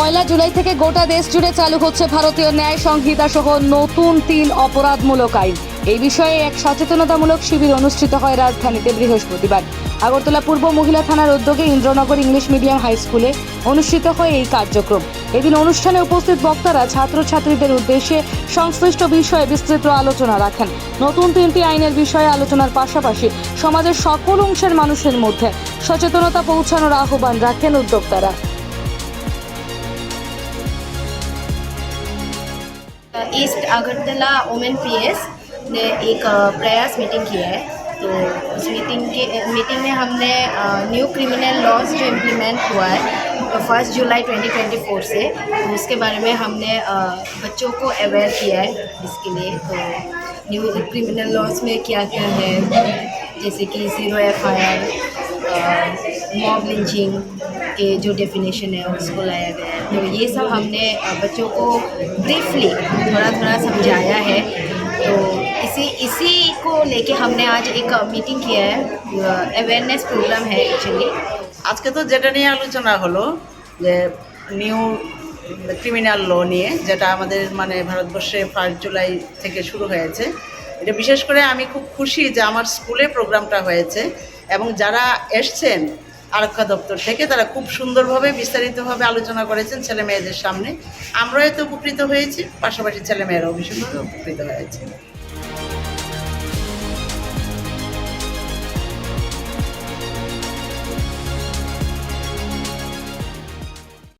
পয়লা জুলাই থেকে গোটা দেশ জুড়ে চালু হচ্ছে ভারতীয় ন্যায় সংহিতা সহ নতুন তিন অপরাধমূলক আইন। এই বিষয়ে এক সচেতনতামূলক শিবির অনুষ্ঠিত হয় রাজধানীতে বৃহস্পতিবার। আগরতলা পূর্ব মহিলা থানার উদ্যোগে ইন্দ্রনগর ইংলিশ মিডিয়াম হাই স্কুলে অনুষ্ঠিত হয় এই কার্যক্রম। এদিন অনুষ্ঠানে উপস্থিত বক্তারা ছাত্রছাত্রীদের উদ্দেশ্যে সংশ্লিষ্ট বিষয়ে বিস্তৃত আলোচনা রাখেন। নতুন তিনটি আইনের বিষয়ে আলোচনার পাশাপাশি সমাজের সকল অংশের মানুষের মধ্যে সচেতনতা পৌঁছানোর আহ্বান রাখেন উদ্যোক্তারা। ईस्ट अगरतला ओमेन पीएस ने एक प्रयास मीटिंग किया है। तो उस मीटिंग के मीटिंग में हमने न्यू क्रिमिनल लॉज जो इम्प्लीमेंट हुआ है फ़र्स्ट जुलाई 2024 से तो उसके बारे में हमने बच्चों को अवेयर किया है इसके लिए। तो न्यू क्रिमिनल लॉज में क्या क्या है, जैसे कि zero F I R mob lynching के जो डेफिनेशन है उसको लाया गया है तो ये सब हमने अ, बच्चों को ब्रीफली थोड़ा थोड़ा समझाया है तो इसी इसी को लेके हमने आज एक मीटिंग किया है अवेयरनेस प्रोग्राम है एक्चुअली আজকে তো যেটা নিয়ে আলোচনা হলো যে নিউ ক্রিমিনাল ল নিয়ে যেটা আমাদের মানে ভারতবর্ষে ফার্স্ট জুলাই থেকে শুরু হয়েছে এটা বিশেষ করে আমি খুব খুশি যে আমার স্কুলে প্রোগ্রামটা হয়েছে এবং যারা এসছেন আরক্ষা দপ্তর থেকে তারা খুব সুন্দরভাবে, বিস্তারিতভাবে আলোচনা করেছেন ছেলে মেয়েদের সামনে। আমরাও এতে উপকৃত হয়েছি, পাশাপাশি ছেলে মেয়েরাও ভীষণভাবে উপকৃত হয়েছে।